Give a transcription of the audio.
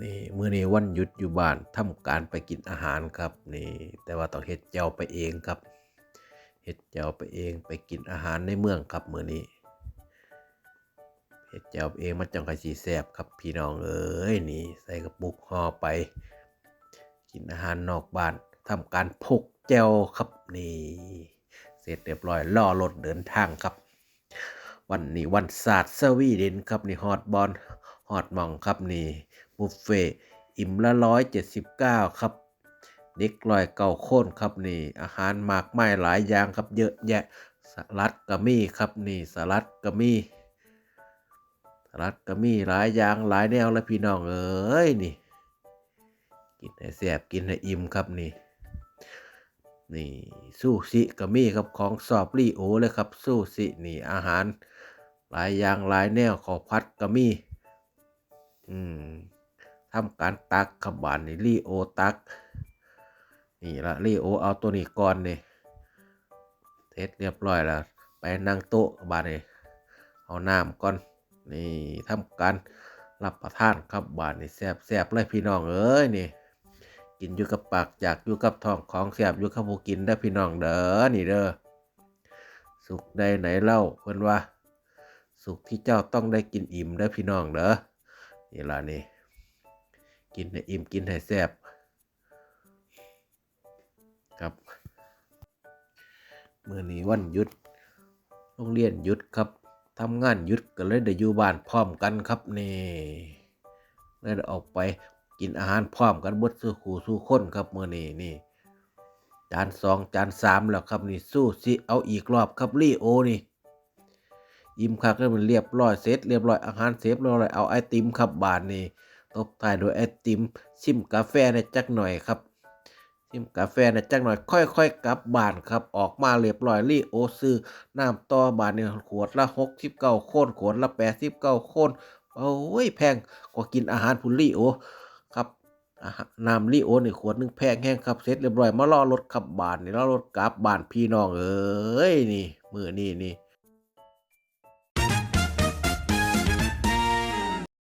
นี่มื้อนี้วันหยุดอยู่บ้านทำการไปกินอาหารครับนี่แต่ว่าต้องเฮ็ดแจ่วไปเองครับเฮ็ดแจ่วไปเองไปกินอาหารในเมืองครับมื้อนี้เฮ็ดแจ่วเองมันจังค่อยสิแซ่บครับพี่น้องเอ้ยนี่ใส่กระปุกห่อไป กินอาหารนอกบ้านทำการพกแจ่วครับนี่เสร็จเรียบร้อยล่อรถเดินทางครับ วันนี้วันศาสตร์สวีเดนครับนี่ฮอตบอล อตหมองครับนี่บุฟเฟ่อิ่มละร้อยเจ็ดสิบเก้าครับเด็กลอยเก่าโค่นครับนี่อาหารมากมายหลายอย่างครับเยอะแยะสลัดก็มีครับนี่สลัดก็มีสลัดก็มีหลายอย่างหลายแนวแล้วพี่น้องเอ้ยนี่กินให้แซ่บกินให้อิ่มครับนี่นี่ซูชิก็มีครับของสอบรี่โอเลยครับซูชินี่อาหาร หลายอย่างหลายแนวขอพัดก็มี อืมทำการตักขบานนี่รีโอตัก นี่ละรีโอเอาตัวนี้ก่อนนี่เทสเรียบร้อยแล้วไปนั่งโต๊ะบานนี่เอาน้ำก่อนนี่ทำการรับประทานครับบานนี่แซ่บแซบเลยพี่น้องเอ้ยนี่ กินอยู่กับปากอยากอยู่กับท้องของแซบอยู่กับผู้กินได้พี่น้องเด้อนี่เด้อสุขใดไหนเล่าเพิ่อนว่า สุขที่เจ้าต้องได้กินอิ่มเด้พี่น้องเด้อ นี่ล่ะนี่ กินให้อิ่มกินให้แซ่บครับเมื่อนี้วันหยุด โรงเรียนหยุดครับทำงานหยุดก็เลยได้อยู่บ้านพร้อมกันครับนี่เลยได้ออกไปกินอาหารพร้อมกันบดสู้ขู่สู้คนครับเมื่อนี้นี่จานสองจานสามแล้วครับนี่สู้สิเอาอีกรอบครับรีโอนี่ ยิ้มคักแล้มันเรียบร้อยเสร็จเรียบร้อยอาหารเสร็จเรียบร้อยเอาไอติมครับบานนี่ตบท้ายด้วยไอติมชิมกาแฟในอยจักหน่อยครับชิมกาแฟในอยจักหน่อย ค่อยๆกลับบ้านครับ ออกมาเรียบร้อยรีโอซื้อน้ำต่อบานนี่ขวดละหกสิบเก้าโคนขวดละแปดสิบเก้าโคนโอ้ยแพงกว่ากินอาหารพุนรีโอครับน้ำรีโอนี่ขวดนึงแพงแห้งครับเสร็จเรียบร้อยมารอรถขับบานนี่รอรถกลับบ้านพี่น้องเอ้ยนี่มือนี่นี่